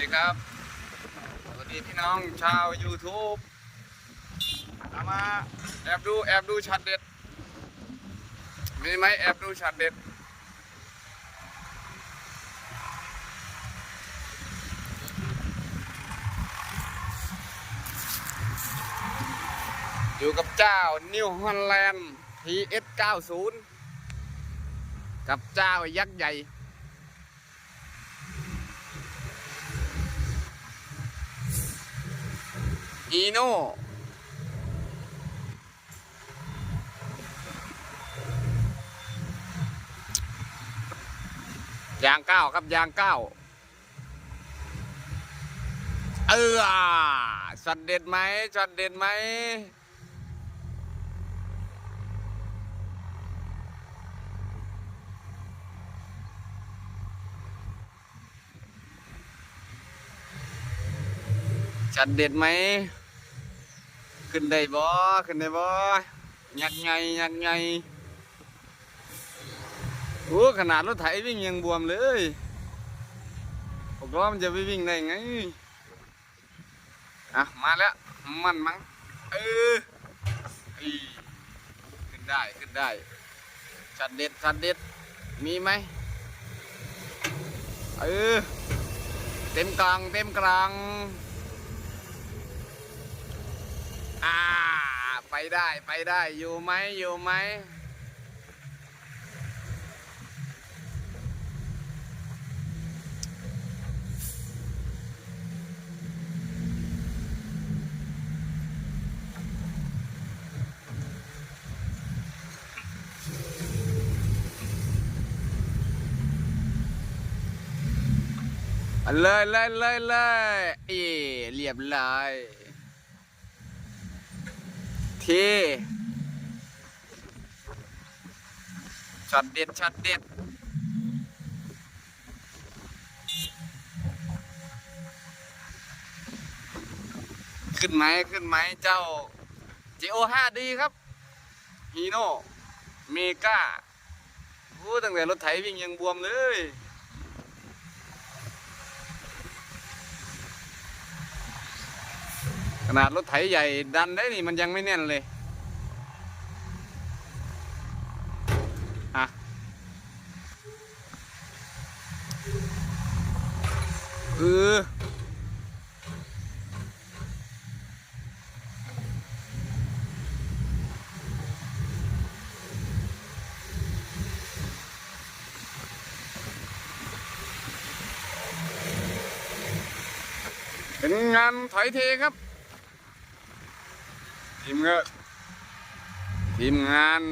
ดีครับ สวัสดีพี่น้องชาว YouTube เอามาแอบดูแอบดูช็อตเด็ด มีไหมแอบดูช็อตเด็ด อยู่กับเจ้านิวฮอลแลนด์ TS 90 กับเจ้ายักษ์ใหญ่ อีโน่ยางเก้าครับยางเก้าเออช็อตเด็ดไหมช็อตเด็ดไหมช็อตเด็ดไหม ขึ้นได้บ่ขึ้นได้บ่ยักษ์ใหยักษ์ใหญ่โอ้ขนาดรถไถวิ่งยังบวมเลยผมว่ามันจะไปวิ่งได้ไงอะมาแล้วมันมั้งเอออีขึ้นได้ขึ้นได้ชัดเด็ดชัดเด็ดมีไหมเออเต็มกลางเต็มกลาง อ่า ไปได้ไปได้อยู่ไหมอยู่ไหมเอาเลยเลยเลยเลยเอเรียบร้อย ช็อตเด็ดช็อตเด็ดขึ้นไหมขึ้นไหมเจ้า GO 5ดีครับฮีโน่เมกาพูดตั้งแต่รถไถวิ่งยังบวมเลย ขนาดรถไถใหญ่ดันได้นี่มันยังไม่แน่นเลยอะเออเป็นงานถอยเทครับ ทีมงาทีมงาน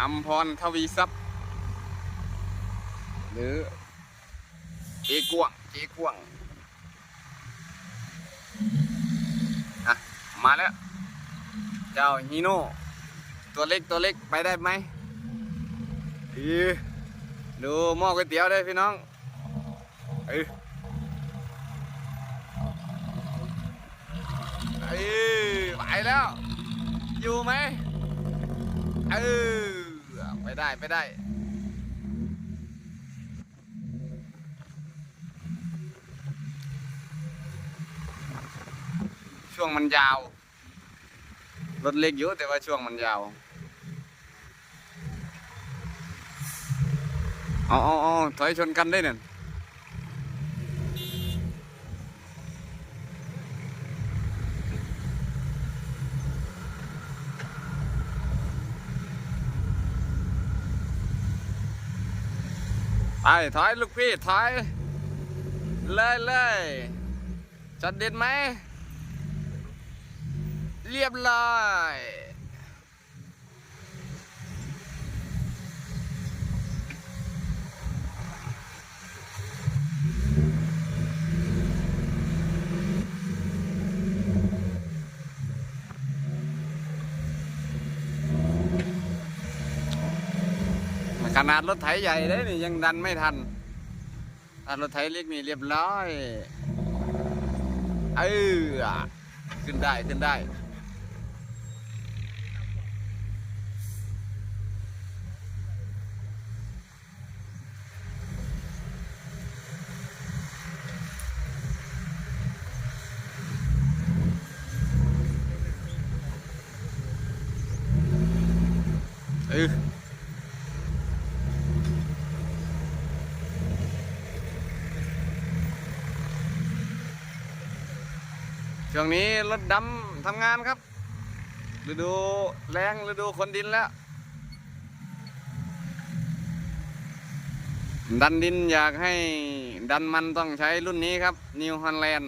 อัมพรทวีทรัพย์ หรือเอกวงเอกวงอะมาแล้ว เจ้าฮีโน่ตัวเล็กตัวเล็กไปได้ไหมอีดูหม้อก๋วยเตี๋ยวได้พี่น้องเออเอ้ยไปแล้ว อยู่ไหมเออไปได้ไปได้ช่วงมันยาว รถเล็กอยู่แต่ว่าช่วงมันยาวเอ๋อาเอ๋อถอยชนกันได้เนี่ย ไปถอยลูกพี่ถายเลยเลยจัดเด็ดไหม เรียบร้อย ขนาดรถไถใหญ่เลยนี่ยังดันไม่ทันรถไถเล็กนี่เรียบร้อยเออขึ้นได้ขึ้นได้เออ ช่วงนี้รถดำทำงานครับฤดูแรงฤดูคนดินแล้ว ดันดินอยากให้ดันมันต้องใช้รุ่นนี้ครับ New Holland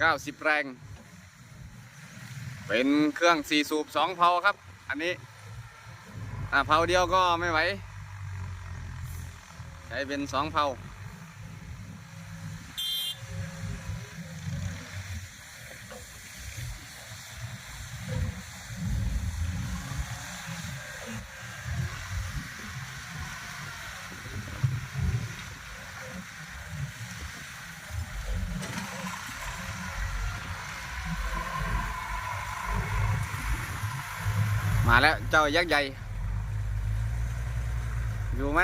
90 แรง เป็นเครื่อง4สูบ2เพาครับ อันนี้อ่าเพาเดียวก็ไม่ไหว ใช้เป็น2เพา มาแล้วเจ้ายักษ์ใหญ่ อยู่ไหม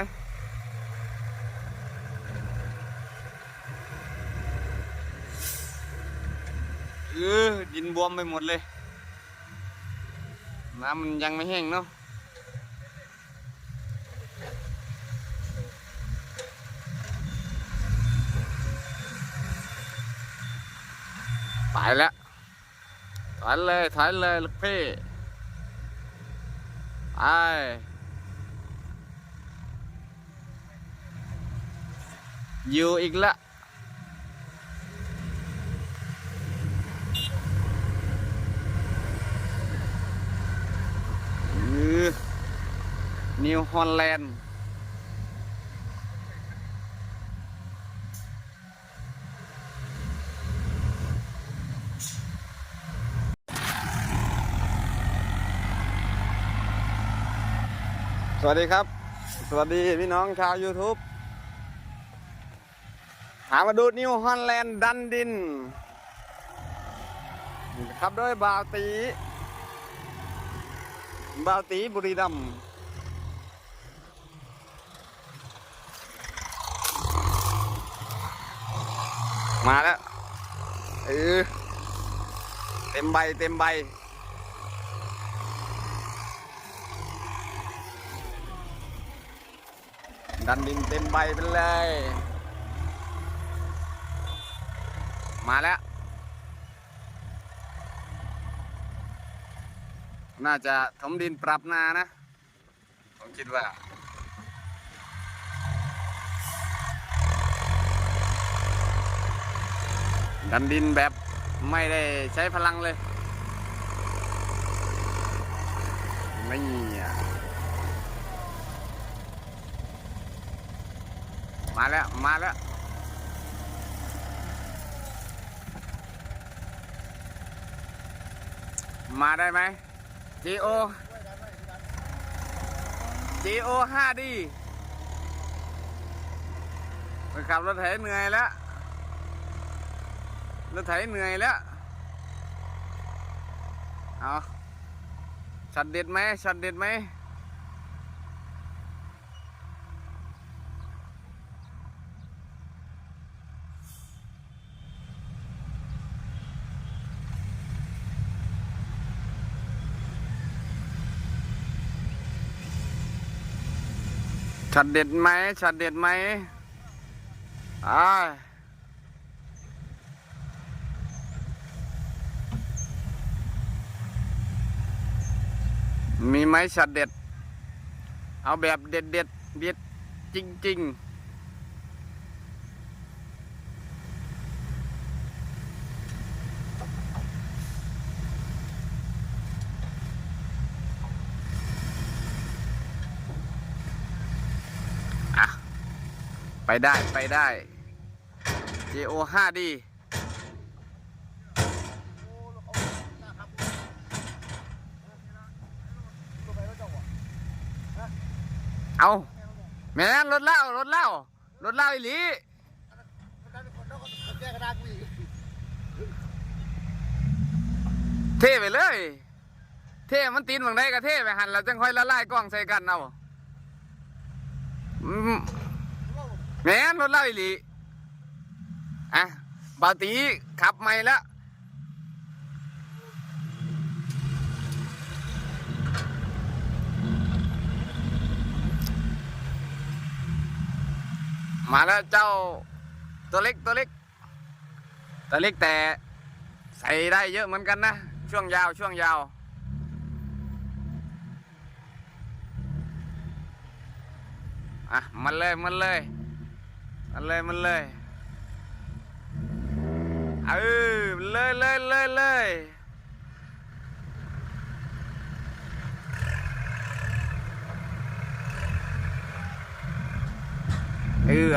เออดินบวมไปหมดเลย น้ำมันยังไม่แห้งเนาะไปแล้วถอยเลยถอยเลยลูกพี่ ไปอยู่อีกละนิวฮอลแลนด์ สวัสดีครับ สวัสดีพี่น้องชาว YouTube หามาดูนิวฮอลแลนด์ดันดินขับด้วยบาวตีบาวตีบุรีรัมมาแล้วเออเต็มใบเต็มใบ ดันดินเต็มใบไปเลย มาแล้ว น่าจะถมดินปรับนานะ ผมคิดว่าดันดินแบบไม่ได้ใช้พลังเลย ไม่อะ มาแล้ว มาแล้ว มาได้ไหม GO GO 5D ไปขับรถไถเหนื่อยแล้ว รถไถเหนื่อยแล้ว เอาช็อตเด็ดไหมช็อตเด็ดไหม ช็อตเด็ดไหมช็อตเด็ดไหมอ่ามีไหมช็อตเด็ด เอาแบบเด็ดเด็ดเด็ดจริงๆ ไปได้ไปได้ JO 5D เอาแม่นรถเล่ารถเล่ารถเล่าอีหลีเท่ไปเลย เท่มันตีนบางได้ก็เท่ไปหันแล้วจังค่อยละลายกล้องใส่กันเอา แม่นรถเล่าอีหลีอะบาตีขับไม่แล้วมาแล้วเจ้าตัวเล็กตัวเล็ก ตัวเล็กแต่ใส่ได้เยอะเหมือนกันนะ ช่วงยาวช่วงยาว อะ มันเลย มันเลย อะไรมันเลยเออเลยเลยเลยเลยเออ